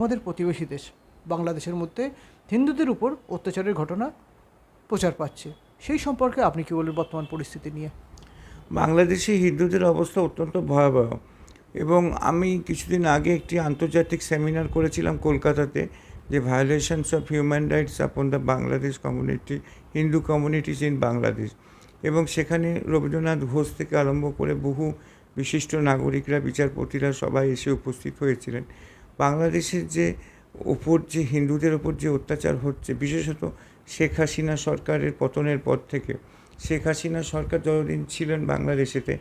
আমাদের প্রতিবেশী দেশ, বাংলাদেশের মধ্যে হিন্দুদের উপর অত্যাচারের ঘটনা প্রচার পাচ্ছে। সেই সম্পর্কে আপনি কি বলবেন বর্তমান পরিস্থিতি নিয়ে? বাংলাদেশে হিন্দুদের অবস্থা অত্যন্ত ভয়াবহ এবং আমি কিছুদিন আগে একটি আন্তর্জাতিক সেমিনার করেছিলাম কলকাতাতে যে violations of human rights upon the Bangladesh community Hindu communities in Bangladesh এবং সেখানে রবীন্দ্রনাথ ঘোষ থেকে আরম্ভ করে বহু বিশিষ্ট নাগরিকরা, বিচারপতিরা সবাই এসে উপস্থিত হয়েছিলেন। বাংলাদেশের যে ওপর যে হিন্দুদের ওপর যে অত্যাচার হচ্ছে, বিশেষত শেখ হাসিনা সরকারের পতনের পর থেকে, শেখ হাসিনা সরকার যতদিন ছিলেন বাংলাদেশেতে,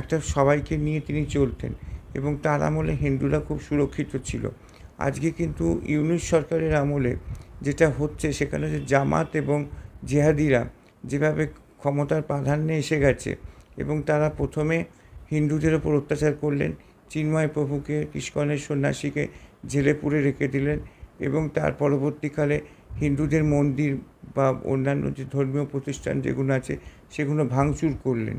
একটা সবাইকে নিয়ে তিনি চলতেন এবং তার আমলে হিন্দুরা খুব সুরক্ষিত ছিল। আজকে কিন্তু ইউনিশ সরকারের আমলে যেটা হচ্ছে, সেখানে যে জামাত এবং জেহাদিরা যেভাবে ক্ষমতার প্রাধান্যে এসে গেছে এবং তারা প্রথমে হিন্দুদের ওপর অত্যাচার করলেন চিন্ময় প্রভুকে, ইস্কনের সন্ন্যাসীকে জেলে পুরে রেখে দিলেন এবং তার পরবর্তীকালে হিন্দুদের মন্দির বা অন্যান্য যে ধর্মীয় প্রতিষ্ঠান যেগুলো আছে, সেগুলো ভাঙচুর করলেন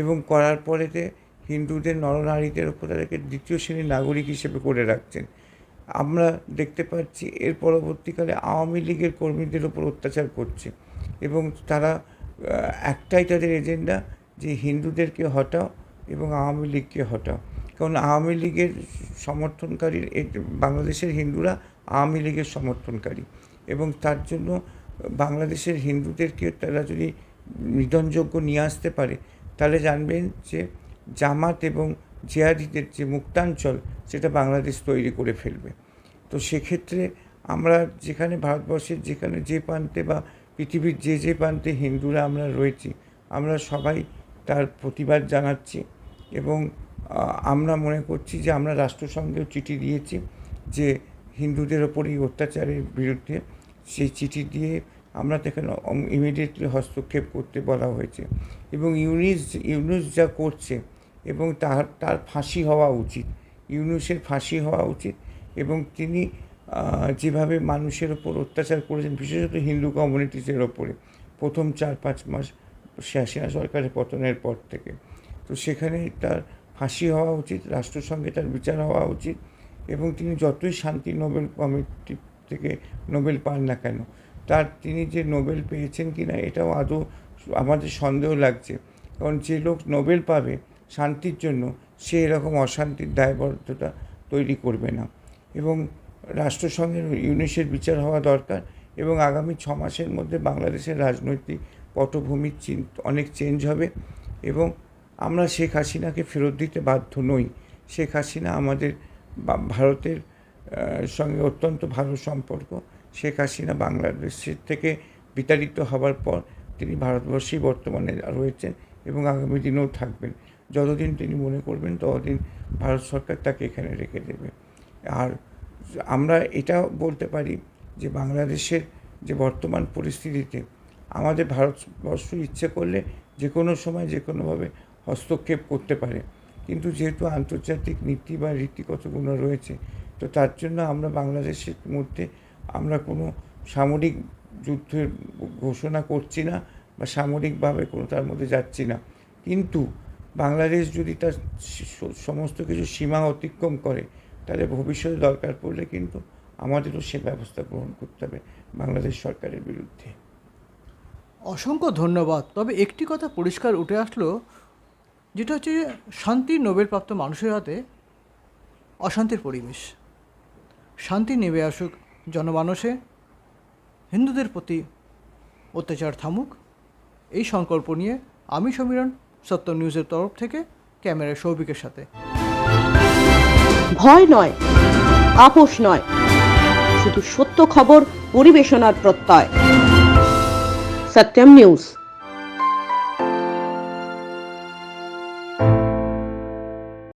এবং করার পরেতে হিন্দুদের নরনারীদের ওপর তাদেরকে দ্বিতীয় শ্রেণির নাগরিক হিসেবে করে রাখছেন। আমরা দেখতে পাচ্ছি এর পরবর্তীকালে আওয়ামী লীগের কর্মীদের ওপর অত্যাচার করছে এবং তারা একটাই তাদের এজেন্ডা যে হিন্দুদেরকে হটাও এবং আওয়ামী লীগকে হটাও। কারণ আওয়ামী লীগের সমর্থনকারী বাংলাদেশের হিন্দুরা আওয়ামী লীগের সমর্থনকারী এবং তার জন্য বাংলাদেশের হিন্দুদেরকে তারা যদি নিধনযোগ্য নিয়ে আসতে পারে, তাহলে জানবেন যে জামাত এবং জিহাদিদের যে মুক্তাঞ্চল, সেটা বাংলাদেশ তৈরি করে ফেলবে। তো সেক্ষেত্রে আমরা যেখানে ভারতবর্ষের যেখানে যে প্রান্তে বা পৃথিবীর যে যে প্রান্তে হিন্দুরা আমরা রয়েছি, আমরা সবাই তার প্রতিবাদ জানাচ্ছি এবং আমরা মনে করছি যে আমরা রাষ্ট্রসংঘেও চিঠি দিয়েছি যে হিন্দুদের ওপর এই অত্যাচারের বিরুদ্ধে সেই চিঠি দিয়ে আমরা সেখানে ইমিডিয়েটলি হস্তক্ষেপ করতে বলা হয়েছে। এবং ইউনিস, ইউনুস যা করছে এবং তার তার ফাঁসি হওয়া উচিত, ইউনুসের ফাঁসি হওয়া উচিত এবং তিনি যেভাবে মানুষের ওপর অত্যাচার করেছেন, বিশেষত হিন্দু কমিউনিটিসের ওপরে, প্রথম চার পাঁচ মাস হাসিনা সরকারের পতনের পর থেকে। তো সেখানে তার ফাঁসি হওয়া উচিত রাষ্ট্রসংঘে তার বিচার হওয়া উচিত এবং তিনি যতই শান্তি নোবেল কমিটি থেকে নোবেল পান না কেন, তার তিনি যে নোবেল পেয়েছেন কি না এটাও আদৌ আমাদের সন্দেহ লাগছে। কারণ যে লোক নোবেল পাবে শান্তির জন্য, সে এরকম অশান্তির দায়বদ্ধতা তৈরি করবে না এবং রাষ্ট্রসংঘের ইউনিসের বিচার হওয়া দরকার এবং আগামী ছ মাসের মধ্যে বাংলাদেশের রাজনৈতিক পটভূমির অনেক চেঞ্জ হবে এবং আমরা শেখ হাসিনাকে ফেরত দিতে বাধ্য নই। শেখ হাসিনা আমাদের ভারতের সঙ্গে অত্যন্ত ভালো সম্পর্ক। শেখ হাসিনা বাংলাদেশের থেকে বিতাড়িত হওয়ার পর তিনি ভারতবর্ষেই বর্তমানে রয়েছেন এবং আগামী দিনেও থাকবেন। যতদিন তিনি মনে করবেন ততদিন ভারত সরকার তাকে এখানে রেখে দেবে। আর আমরা এটা বলতে পারি যে বাংলাদেশের যে বর্তমান পরিস্থিতিতে আমাদের ভারতবর্ষ ইচ্ছে করলে যে কোনো সময় যে কোনোভাবে হস্তক্ষেপ করতে পারে। কিন্তু যেহেতু আন্তর্জাতিক নীতি বা রীতিগতগুলো রয়েছে, তো তার জন্য আমরা বাংলাদেশের মধ্যে আমরা কোনো সামরিক যুদ্ধের ঘোষণা করছি না বা সামরিকভাবে কোনো তার মধ্যে যাচ্ছি না। কিন্তু বাংলাদেশ যদি তার সমস্ত কিছু সীমা অতিক্রম করে, তাহলে ভবিষ্যতে দরকার পড়লে কিন্তু আমাদেরও সে ব্যবস্থা গ্রহণ করতে হবে বাংলাদেশ সরকারের বিরুদ্ধে। অসংখ্য ধন্যবাদ। তবে একটি কথা পরিষ্কার উঠে আসলো যেটা হচ্ছে যে শান্তির নোবেলপ্রাপ্ত মানুষের হাতে অশান্তির পরিবেশ। শান্তি নেমে আসুক, জনমানসে হিন্দুদের প্রতি অত্যাচার থামুক। এই সংকল্প নিয়ে আমি সমীরণ, সত্য নিউজের তরফ থেকে ক্যামেরায় সৌভিকের সাথে। ভয় নয়, আপোষ নয়, শুধু সত্য খবর, পরিবেশনার প্রত্যয়। সত্যম নিউজ।